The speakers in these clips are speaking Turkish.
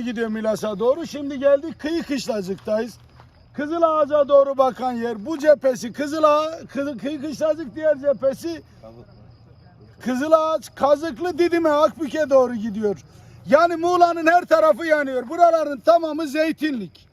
gidiyor Milas'a doğru. Şimdi geldik kıyı kışlacıktayız. Kızıl Ağaca doğru bakan yer. Bu cephesi Kızıl Ağa, kıyı kışlacık diğer cephesi Kızıl Ağaç, Kazıklı, Didim'e, Akbük'e doğru gidiyor. Yani Muğla'nın her tarafı yanıyor. Buraların tamamı zeytinlik.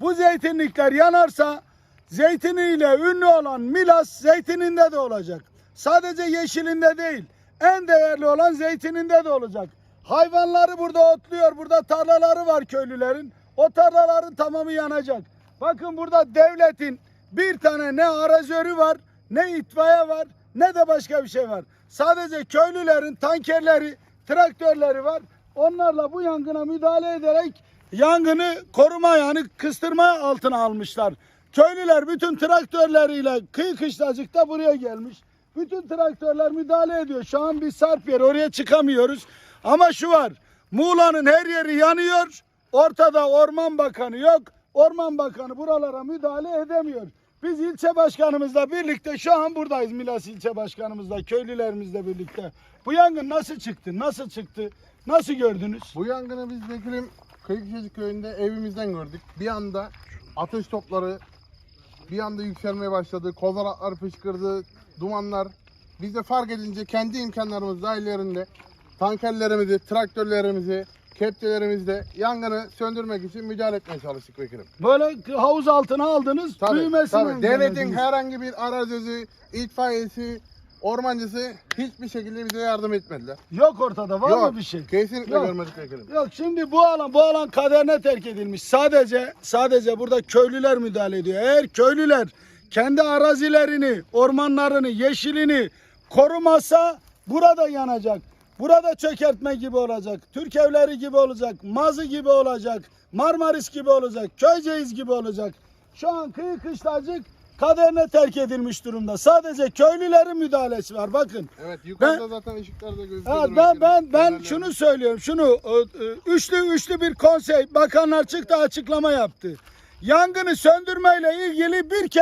Bu zeytinlikler yanarsa zeytiniyle ünlü olan Milas zeytininde de olacak. Sadece yeşilinde değil. En değerli olan zeytininde de olacak. Hayvanları burada otluyor. Burada tarlaları var köylülerin. O tarlaların tamamı yanacak. Bakın burada devletin bir tane ne arazörü var, ne itfaiye var, ne de başka bir şey var. Sadece köylülerin tankerleri, traktörleri var. Onlarla bu yangına müdahale ederek yangını koruma yani kıstırma altına almışlar. Köylüler bütün traktörleriyle kıyı kışlacıkta buraya gelmiş. Bütün traktörler müdahale ediyor. Şu an bir sarp yer oraya çıkamıyoruz. Ama şu var Muğla'nın her yeri yanıyor. Ortada Orman Bakanı yok. Orman Bakanı buralara müdahale edemiyor. Biz ilçe başkanımızla birlikte şu an buradayız Milas ilçe başkanımızla, köylülerimizle birlikte. Bu yangın nasıl çıktı? Nasıl çıktı? Nasıl gördünüz? Bu yangını biz Vekilim Kıyıkçacık köyünde evimizden gördük. Bir anda ateş topları bir anda yükselmeye başladı. Kozalaklar fışkırdı, dumanlar. Biz de fark edince kendi imkanlarımız dahillerinde tankerlerimizi, traktörlerimizi, kepçelerimizle yangını söndürmek için müdahale etmeye çalıştık vekilim. Böyle havuz altına aldınız, Tabii, büyümesini tabii. Devletin herhangi bir arazisi, itfaiyesi, ormancısı hiçbir şekilde bize yardım etmediler. Yok ortada var Yok, mı bir şey? Kesinlikle Yok. görmedik vekilim. Yok şimdi bu alan bu alan kaderine terk edilmiş. Sadece sadece burada köylüler müdahale ediyor. Eğer köylüler kendi arazilerini, ormanlarını, yeşilini korumasa burada yanacak. Burada çökertme gibi olacak. Türk evleri gibi olacak. Mazı gibi olacak. Marmaris gibi olacak. Köyceğiz gibi olacak. Şu an kıyı kışlacık kaderine terk edilmiş durumda. Sadece köylülerin müdahalesi var. Bakın. Evet yukarıda zaten ışıklar da gözüküyor. Ha, ben ben ben şunu söylüyorum. Şunu e, üçlü üçlü bir konsey bakanlar çıktı açıklama yaptı. Yangını söndürmeyle ilgili bir kelime